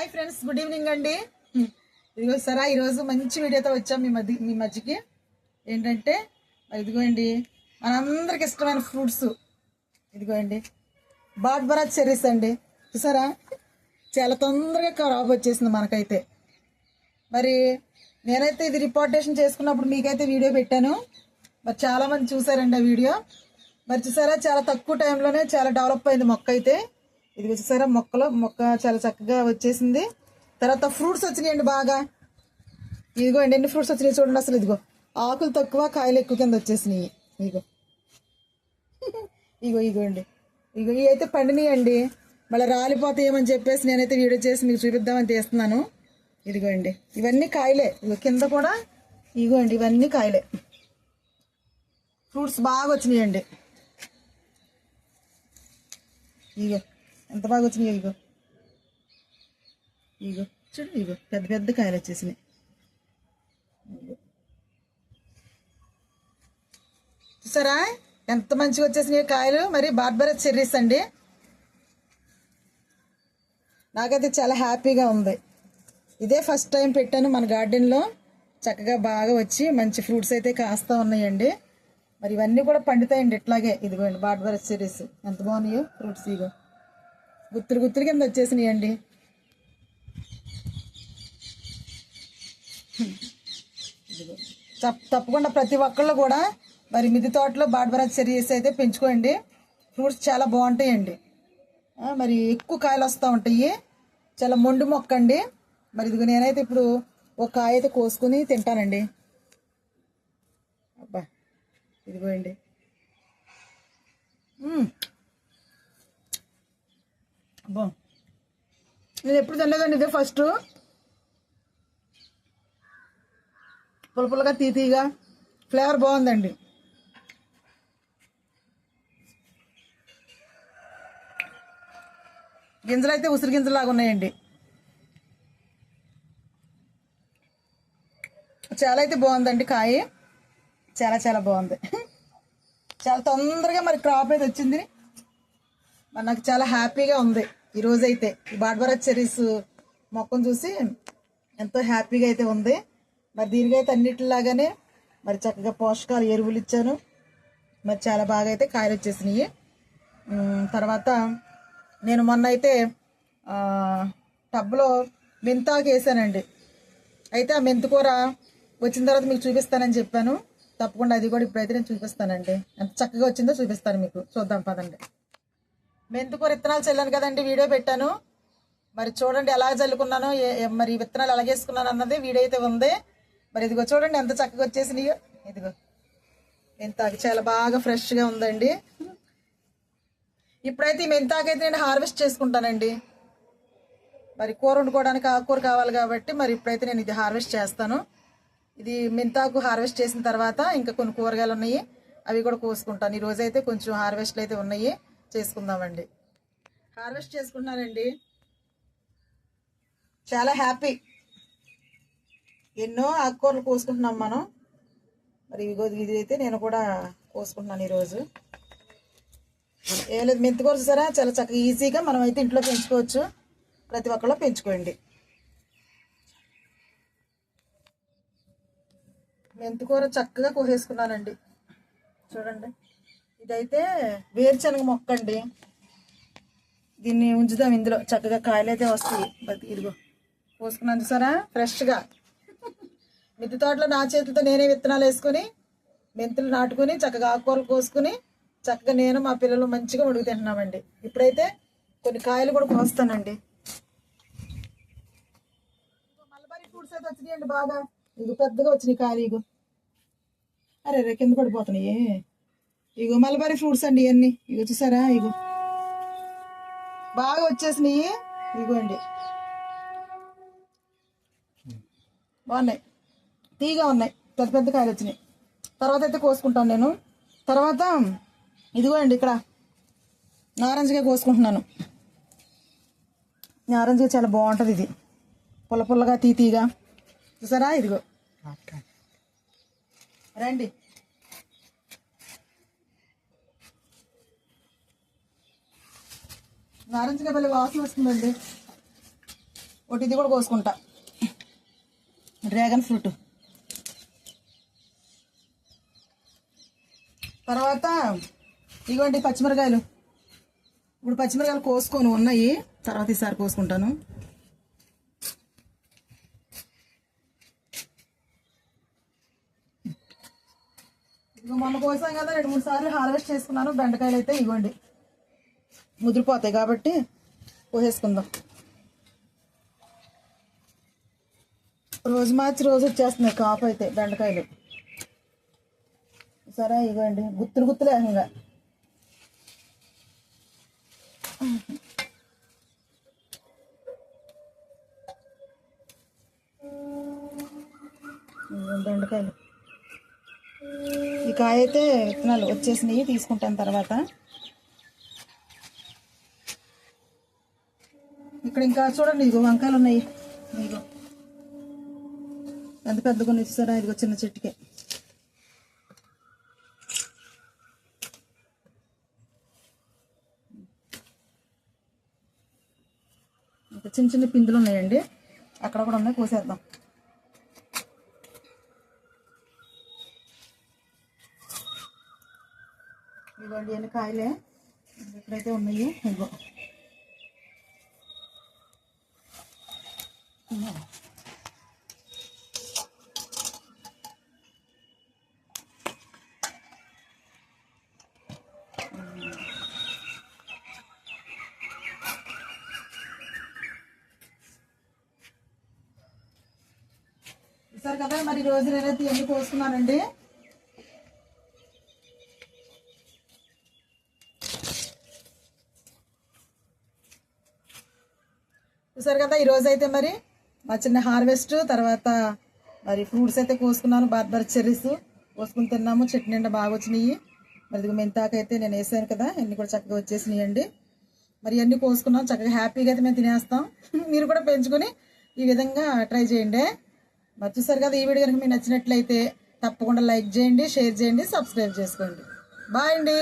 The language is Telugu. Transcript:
హాయ్ ఫ్రెండ్స్ గుడ్ ఈవినింగ్ అండి. ఇదిగో సరా ఈరోజు మంచి వీడియోతో వచ్చాం మీ మధ్య మీ మధ్యకి. ఏంటంటే ఇదిగోండి మనందరికి ఇష్టమైన ఫ్రూట్స్ ఇదిగోండి బాడ్బరా చెర్రీస్ అండి. చూసారా? చాలా తొందరగా క్రాప్ వచ్చేసింది మనకైతే. మరి నేనైతే ఇది రిపోర్టేషన్ చేసుకున్నప్పుడు మీకైతే వీడియో పెట్టాను. మరి చాలామంది చూసారండి ఆ వీడియో. మరి చూసారా చాలా తక్కువ టైంలోనే చాలా డెవలప్ అయింది మొక్క అయితే ఇది వచ్చేసారా మొక్కలో మొక్క చాలా చక్కగా వచ్చేసింది. తర్వాత ఫ్రూట్స్ వచ్చినాయండి బాగా. ఇదిగో అండి ఎన్ని ఫ్రూట్స్ వచ్చినాయి చూడండి అసలు ఇదిగో. ఆకులు తక్కువ కాయలు ఎక్కువ కింద వచ్చేసినాయి. ఇదిగో. ఇగో అండి ఇగో ఇవి అయితే పండినాయండి. మళ్ళీ రాలిపోతాయేమని చెప్పేసి నేనైతే వీడియో చేసి మీకు చూపిద్దామని తీస్తున్నాను. ఇదిగోండి ఇవన్నీ కాయలే. ఇగో కింద కూడా ఇగోండి ఇవన్నీ కాయలే. ఫ్రూట్స్ బాగా వచ్చినాయండి. ఇగో ఎంత బాగా వచ్చినాయో ఇగో. ఇగో చూడు ఇగో పెద్ద పెద్ద కాయలు వచ్చేసినాయి. చూసారా? ఎంత మంచిగా వచ్చేసినాయి కాయలు. మరి బార్బరస్ చెర్రీస్ అండి. నాకైతే చాలా హ్యాపీగా ఉంది. ఇదే ఫస్ట్ టైం పెట్టాను మన గార్డెన్లో. చక్కగా బాగా వచ్చి మంచి ఫ్రూట్స్ అయితే కాస్తా ఉన్నాయండి. మరి ఇవన్నీ కూడా పండుతాయండి ఇట్లాగే. ఇదిగోండి బార్బరస్ చెర్రీస్. ఎంత బాగున్నాయో ఫ్రూట్స్ ఇగో. గుత్తులు గుత్తులు కింద వచ్చేసినాయండి. తప్పకుండా ప్రతి ఒక్కళ్ళు కూడా మరి మిద్దె తోటలో బాడ్బరాజ్ చెరీస్ అయితే పెంచుకోండి. ఫ్రూట్స్ చాలా బాగుంటాయండి. మరి ఎక్కువ కాయలు వస్తూ ఉంటాయి. చాలా మొండు మొక్క అండి మరి ఇదిగో నేనైతే ఇప్పుడు ఒక కాయ అయితే కోసుకుని తింటానండి. అబ్బా ఇదిగోండి. అబ్బా నేను ఎప్పుడు తినలేదండి ఇదే ఫస్ట్. పులపులగా తీతీగా ఫ్లేవర్ బాగుందండి. గింజలు అయితే ఉసిరి గింజలాగా ఉన్నాయండి. చాలా అయితే బాగుందండి కాయ. చాలా చాలా బాగుంది. చాలా తొందరగా మరి క్రాప్ అయితే వచ్చింది. మరి నాకు చాలా హ్యాపీగా ఉంది. ఈరోజైతే అయితే ఈ చెరీస్ మొక్కను చూసి ఎంతో హ్యాపీగా అయితే ఉంది. మరి దీనికి అయితే అన్నిటిలాగానే మరి చక్కగా పోషకాలు ఎరువులు ఇచ్చాను. మరి చాలా బాగా అయితే కాయలు వచ్చేసినాయి. తర్వాత నేను మొన్న అయితే టబ్లో మెంతాకు వేసానండి. అయితే ఆ మెంతికూర వచ్చిన తర్వాత మీకు చూపిస్తానని చెప్పాను. తప్పకుండా అది కూడా ఇప్పుడైతే నేను చూపిస్తానండి. ఎంత చక్కగా వచ్చిందో చూపిస్తాను మీకు. చూద్దాం పదండి. మెంతికూర విత్తనాలు చల్లాను కదండి వీడియో పెట్టాను. మరి చూడండి ఎలా చల్లుకున్నానో మరి విత్తనాలు ఎలాగేసుకున్నాను అన్నది వీడియో అయితే ఉంది. మరి ఇదిగో చూడండి ఎంత చక్కగా వచ్చేసినాయో. ఇదిగో మెంతాకు చాలా బాగా ఫ్రెష్గా ఉందండి. ఇప్పుడైతే ఈ మెంతాకు అయితే నేను హార్వెస్ట్ చేసుకుంటానండి. మరి కూర వండుకోవడానికి ఆకుకూర కావాలి కాబట్టి మరి ఇప్పుడైతే నేను ఇది హార్వెస్ట్ చేస్తాను. ఇది మెంతాకు హార్వెస్ట్ చేసిన తర్వాత ఇంకా కొన్ని కూరగాయలు ఉన్నాయి. అవి కూడా కోసుకుంటాను. ఈ కొంచెం హార్వెస్ట్లు అయితే ఉన్నాయి. చేసుకుందామండి. హార్వెస్ట్ చేసుకున్నానండి చాలా హ్యాపీ. ఎన్నో ఆకుకూరలు కోసుకుంటున్నాం మనం. మరి ఇదిగో ఇది అయితే నేను కూడా కోసుకుంటున్నాను ఈరోజు. ఏం లేదు మెంతికూర చూసారా? చాలా చక్కగా ఈజీగా మనం అయితే ఇంట్లో పెంచుకోవచ్చు. ప్రతి ఒక్కళ్ళు పెంచుకోండి. మెంతికూర చక్కగా కోసేసుకున్నానండి. చూడండి. ఇదైతే వేరుశనగ మొక్క అండి. దీన్ని ఉంచుదాం ఇందులో. చక్కగా కాయలు అయితే వస్తాయి. బతి ఇదిగో కోసుకున్నాను చూసారా? ఫ్రెష్గా. మిద్దె తోటలో నా చేతులతో నేనే విత్తనాలు వేసుకొని మెంతులు నాటుకొని చక్కగా ఆకుకూరలు కోసుకుని చక్కగా నేను మా పిల్లలు మంచిగా ఉడుకు తింటున్నామండి. ఇప్పుడైతే కొన్ని కాయలు కూడా కోస్తానండి. మల్బరీ ఫ్రూట్స్ అయితే వచ్చినాయండి బాగా. ఇది పెద్దగా వచ్చినాయి కాయలు ఇగో అరే రే కింద పడిపోతున్నాయి. ఇగో మలబారీ ఫ్రూట్స్ అండి ఇవన్నీ ఇగో చూసారా? ఇగో. బాగా వచ్చేసినాయి. ఇగోండి. బాగున్నాయి. తీగా ఉన్నాయి. పెద్ద పెద్ద కాయలు వచ్చినాయి. తర్వాత అయితే కోసుకుంటాను నేను. తర్వాత ఇదిగో అండి ఇక్కడ. నారంజగా కోసుకుంటున్నాను. నారంజగా చాలా బాగుంటుంది ఇది. పుల్ల పుల్లగా తీ తీగా చూసారా? ఇదిగో. రండి. నారింజగా భలే వాసన వస్తుందండి. ఒకటి ఇది కూడా కోసుకుంటా. Dragon fruit. తర్వాత ఇవ్వండి పచ్చిమిరకాయలు. ఇప్పుడు పచ్చిమిరకాయలు కోసుకొని ఉన్నాయి. తర్వాత ఈసారి కోసుకుంటాను. ఇదిగో మొన్న కోసాం కదా రెండు మూడు సార్లు హార్వెస్ట్ చేసుకున్నాను. బెండకాయలు అయితే ఇవ్వండి. ముదిరిపోతాయి కాబట్టి పోసేసుకుందాం. రోజు మార్చి రోజు వచ్చేస్తున్నాయి కాపు అయితే బెండకాయలు. సరే ఇవ్వండి గుత్తులు గుత్తులే ఇంకా. బెండకాయలు. ఈ కాయ అయితే విత్తనాలు వచ్చేసినాయి తీసుకుంటాను తర్వాత. ఇక్కడ ఇంకా చూడండి ఇదిగో వంకాయలు ఉన్నాయి. ఇదిగో. ఎంత పెద్ద కొన్ని ఇస్తారా ఇదిగో చిన్న చెట్టుకే. ఇంకా చిన్న చిన్న పిందులు ఉన్నాయండి. అక్కడ కూడా ఉన్నాయి కోసేద్దాం. ఇవ్వండి అన్ని కాయలే? ఎక్కడైతే ఉన్నాయి. ఇదిగో. సరే కదా మరి ఈ రోజు నేనైతే ఎన్ని కోసుకున్నానండి చూసారు కదా ఈరోజు అయితే మరి మా చిన్న హార్వెస్ట్ తర్వాత మరి ఫ్రూట్స్ అయితే కోసుకున్నాను బార్బర్ చెర్రీస్ కోసుకుని తిన్నాము చెట్టు నిండా బాగా వచ్చినాయి. మరి మెంతాకైతే నేను వేసాను కదా అన్నీ కూడా చక్కగా వచ్చేసినాయి అండి మరి అన్ని కోసుకున్నాం చక్కగా హ్యాపీగా అయితే మేము తినేస్తాం. మీరు కూడా పెంచుకొని ఈ విధంగా ట్రై చేయండి. మరి చూసారు కదా ఈ వీడియో కనుక మీకు నచ్చినట్లయితే తప్పకుండా లైక్ చేయండి షేర్ చేయండి సబ్స్క్రైబ్ చేసుకోండి. బాయ్ అండి.